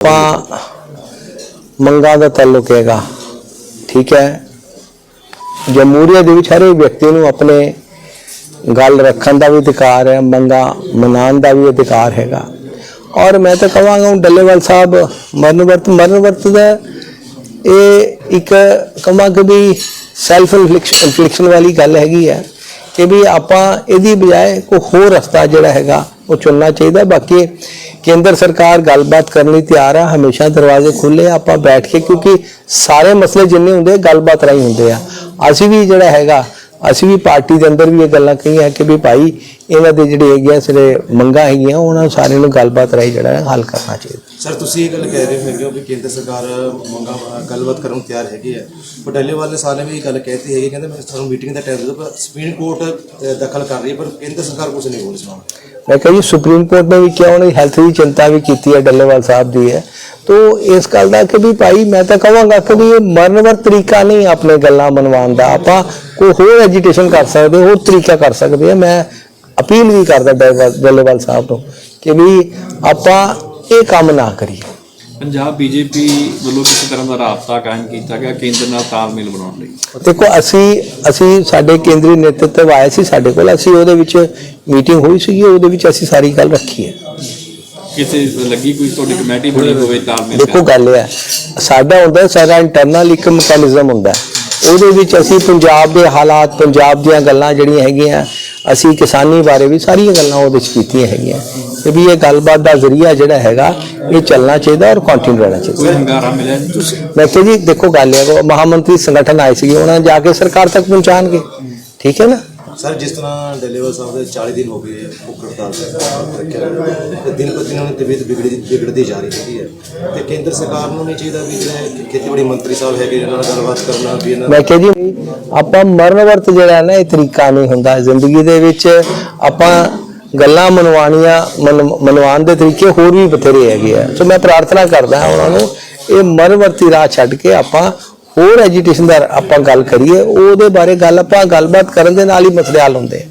ਆਪਾਂ ਮੰਗਾਂ ਦਾ ਤਾਲੁਕ ਹੈਗਾ, ਠੀਕ ਹੈ? ਜਮਹੂਰੀਅਤ ਦੇ ਵਿੱਚ ਹਰ ਇੱਕ ਵਿਅਕਤੀ ਨੂੰ ਆਪਣੇ ਗੱਲ ਰੱਖਣ ਦਾ ਵੀ ਅਧਿਕਾਰ ਹੈ, ਮੰਗਾਂ ਮਨਾਉਣ ਦਾ ਵੀ ਅਧਿਕਾਰ ਹੈਗਾ। ਔਰ ਮੈਂ ਤਾਂ ਕਹਾਂਗਾ ਹੁਣ ਡੱਲੇਵਾਲ ਸਾਹਿਬ, ਮਰਨ ਵਰਤ ਮਰਨ ਵਰਤ ਦਾ ਇਹ ਇੱਕ ਕਮਾ ਕਿ ਵੀ ਸੈਲਫ ਇਨਫਲਿਕਸ਼ਨ ਵਾਲੀ ਗੱਲ ਹੈਗੀ ਹੈ ਕਿ ਵੀ ਆਪਾਂ ਇਹਦੀ ਬਜਾਏ ਕੋਈ ਹੋਰ ਰਸਤਾ ਜਿਹੜਾ ਹੈਗਾ ਉਹ ਚੁਣਨਾ ਚਾਹੀਦਾ। ਬਾਕੀ ਕੇਂਦਰ ਸਰਕਾਰ ਗੱਲਬਾਤ ਕਰਨ ਲਈ ਤਿਆਰ ਆ। ਹਮੇਸ਼ਾ ਦਰਵਾਜ਼ੇ ਖੁੱਲੇ ਆ, ਆਪਾਂ ਬੈਠ ਕੇ, ਕਿਉਂਕਿ ਸਾਰੇ ਮਸਲੇ ਜਿੰਨੇ ਹੁੰਦੇ ਗੱਲਬਾਤ ਰਾਹੀਂ ਹੁੰਦੇ ਆ। ਅਸੀਂ ਵੀ ਜਿਹੜਾ ਹੈਗਾ, ਅਸੀਂ ਵੀ ਪਾਰਟੀ ਦੇ ਅੰਦਰ ਵੀ ਇਹ ਗੱਲਾਂ ਕਹੀਆਂ ਕਿ ਵੀ ਭਾਈ, ਇਹਨਾਂ ਦੇ ਜਿਹੜੇ ਹੈਗੇ ਆ ਜਿਹੜੇ ਮੰਗਾਂ ਹੈਗੀਆਂ, ਉਹਨਾਂ ਨੂੰ ਸਾਰਿਆਂ ਨੂੰ ਗੱਲਬਾਤ ਰਾਹੀਂ ਜਿਹੜਾ ਹੈ, ਹੱਲ ਕਰਨਾ ਚਾਹੀਦਾ। ਸਰ, ਤੁਸੀਂ ਇਹ ਗੱਲ ਕਹਿ ਰਹੇ ਹੈਗੇ ਹੋ ਕਿ ਕੇਂਦਰ ਸਰਕਾਰ ਮੰਗਾ, ਗੱਲਬਾਤ ਕਰਨ ਨੂੰ ਤਿਆਰ ਹੈਗੀ ਹੈ। ਪਟੇਲੇ ਵਾਲੇ ਸਾਲੇ ਵੀ ਇਹ ਗੱਲ ਕਹਿਤੀ ਹੈਗੀ, ਕਹਿੰਦੇ ਮੈਂ ਤੁਹਾਨੂੰ ਮੀਟਿੰਗ ਦਾ ਟਾਈਮ ਦੇ ਪਰ ਸੁਪਰੀਮ ਕੋਰਟ ਦਖਲ ਕਰ ਰਹੀ ਹੈ, ਪਰ ਕੇਂਦਰ ਸਰਕਾਰ ਕੁਝ ਨਹੀਂ ਬੋਲ ਰਹੀ ਇਸ ਮੈਂ ਕਿਹਾ ਜੀ ਸੁਪਰੀਮ ਕੋਰਟ ਨੇ ਵੀ ਕਿਹਾ, ਉਹਨੇ ਹੈਲਥ ਦੀ ਚਿੰਤਾ ਵੀ ਕੀਤੀ ਹੈ, ਡੱਲੇਵਾਲ ਸਾਹਿਬ ਦੀ ਹੈ। ਤੋ ਇਸ ਗੱਲ ਦਾ ਕਿ ਵੀ ਭਾਈ, ਮੈਂ ਤਾਂ ਕਹਾਂਗਾ ਕਿ ਵੀ ਇਹ ਮਰਨਵਰ ਤਰੀਕਾ ਨਹੀਂ ਆਪਣੇ ਗੱਲਾਂ ਮਨਵਾਉਣ ਦਾ। ਆਪਾਂ ਕੋਈ ਹੋਰ ਐਜੀਟੇਸ਼ਨ ਕਰ ਸਕਦੇ, ਹੋਰ ਤਰੀਕਾ ਕਰ ਸਕਦੇ ਆ ਮੈਂ ਅਪੀਲ ਵੀ ਕਰਦਾ ਡੱਲੇਵਾਲ ਡੱਲੇਵਾਲ ਸਾਹਿਬ ਨੂੰ ਕਿ ਵੀ ਆਪਾਂ ਇਹ ਕੰਮ ਨਾ ਕਰੀਏ। ਪੰਜਾਬ ਬੀਜੇਪੀ ਵੱਲੋਂ ਕਿਸੇ ਤਰ੍ਹਾਂ ਦਾ ਰਾਬਤਾ ਕਾਇਮ ਕੀਤਾ ਗਿਆ ਕੇਂਦਰ ਨਾਲ ਤਾਲਮੇਲ ਬਣਾਉਣ ਲਈ? ਦੇਖੋ ਅਸੀਂ ਅਸੀਂ ਸਾਡੇ ਕੇਂਦਰੀ ਨੇਤਰਤਵ ਆਇਆ ਸੀ ਸਾਡੇ ਕੋਲ ਅਸੀਂ ਉਹਦੇ ਵਿੱਚ ਮੀਟਿੰਗ ਹੋਈ ਸੀਗੀ ਉਹਦੇ ਵਿੱਚ ਅਸੀਂ ਸਾਰੀ ਗੱਲ ਰੱਖੀ ਹੈ। ਕਿਸੇ ਲੱਗੀ ਕੋਈ ਤੁਹਾਡੀ ਕਮੇਟੀ ਬਣੀ ਹੋਵੇ ਤਾਲਮੇਲ ਦੇਖੋ ਗੱਲ ਇਹ ਹੈ ਸਾਡਾ ਹੁੰਦਾ ਸਾਡਾ ਇੰਟਰਨਲ ਇੱਕ ਮੈਕੈਨਿਜ਼ਮ ਹੁੰਦਾ। ਉਹਦੇ ਵਿੱਚ ਅਸੀਂ ਪੰਜਾਬ ਦੇ ਹਾਲਾਤ ਪੰਜਾਬ ਦੀਆਂ ਗੱਲਾਂ ਜਿਹੜੀਆਂ ਹੈਗੀਆਂ ਅਸੀਂ ਕਿਸਾਨੀ ਬਾਰੇ ਵੀ ਸਾਰੀਆਂ ਗੱਲਾਂ ਉਹਦੇ ਵਿੱਚ ਕੀਤੀਆਂ ਹੈਗੀਆਂ। ਤੇ ਵੀ ਇਹ ਗੱਲਬਾਤ ਦਾ ਜ਼ਰੀਆ ਜਿਹੜਾ ਹੈਗਾ ਇਹ ਚੱਲਣਾ ਚਾਹੀਦਾ ਔਰ ਕੰਟੀਨਿਊ ਰਹਿਣਾ ਚਾਹੀਦਾ। ਕੋਈ ਹੰਗਾਰਾ ਮਿਲਿਆ ਨਹੀਂ ਤੁਸੀਂ ਮੈਂ ਕਿਹਾ ਜੀ ਦੇਖੋ ਗੱਲ ਇਹ ਹੈ ਮਹਾਮੰਤਰੀ ਸੰਗਠਨ ਆਏ ਸੀਗੇ ਉਹਨਾਂ ਜਾ ਕੇ ਸਰਕਾਰ ਤੱਕ ਪਹੁੰਚਾਣਗੇ ਠੀਕ ਹੈ ਨਾ? ਸਰ ਜਿਸ ਤਰ੍ਹਾਂ ਡੇਲੇਵਲ ਸਾਹਿਬ ਦੇ 40 ਦਿਨ ਹੋ ਗਏ ਭੁੱਖ ਹੜਤਾਲ ਤੇ ਦਿਨ ਪਰ ਦਿਨ ਉਹਨਾਂ ਦੀ ਤਬੀਅਤ ਵਿਗੜਦੀ ਵਿਗੜਦੀ ਜਾ ਰਹੀ ਹੈ। ਤੇ ਕੇਂਦਰ ਸਰਕਾਰ ਨੂੰ ਨਹੀਂ ਚਾਹੀਦਾ ਵੀ ਜਿਹੜੇ ਖੇਤੀਬਾੜੀ ਮੰਤਰੀ ਸਾਹਿਬ ਹੈਗੇ ਇਹਨਾਂ ਨਾਲ ਗੱਲਬਾਤ ਕਰਨਾ ਵੀ ਇਹਨਾਂ ਮੈਂ ਕਿਹਾ ਜੀ ਆਪਾਂ ਮਰਨ ਵਰਤ ਜਿਹੜਾ ਨਾ ਇਹ ਤਰੀਕਾ ਨਹੀਂ ਹੁੰਦਾ। ਜ਼ਿੰਦਗੀ ਦੇ ਵਿੱਚ ਆਪਾਂ ਗੱਲਾਂ ਮਨਵਾਣੀਆਂ ਮਨ- ਮਨਵਾਉਣ ਦੇ ਤਰੀਕੇ ਹੋਰ ਵੀ ਬਥੇਰੇ ਹੈਗੇ ਆ। ਸੋ ਮੈਂ ਪ੍ਰਾਰਥਨਾ ਕਰਦਾ ਉਹਨਾਂ ਨੂੰ, ਇਹ ਮਰਨਵਰਤੀ ਰਾਹ ਛੱਡ ਕੇ ਆਪਾਂ ਹੋਰ ਐਜੀਟੇਸ਼ਨ ਦਾ ਆਪਾਂ ਗੱਲ ਕਰੀਏ, ਉਹਦੇ ਬਾਰੇ ਗੱਲ ਆਪਾਂ ਗੱਲਬਾਤ ਕਰਨ ਦੇ ਨਾਲ ਹੀ ਮਸਲੇ ਹੱਲ ਹੁੰਦੇ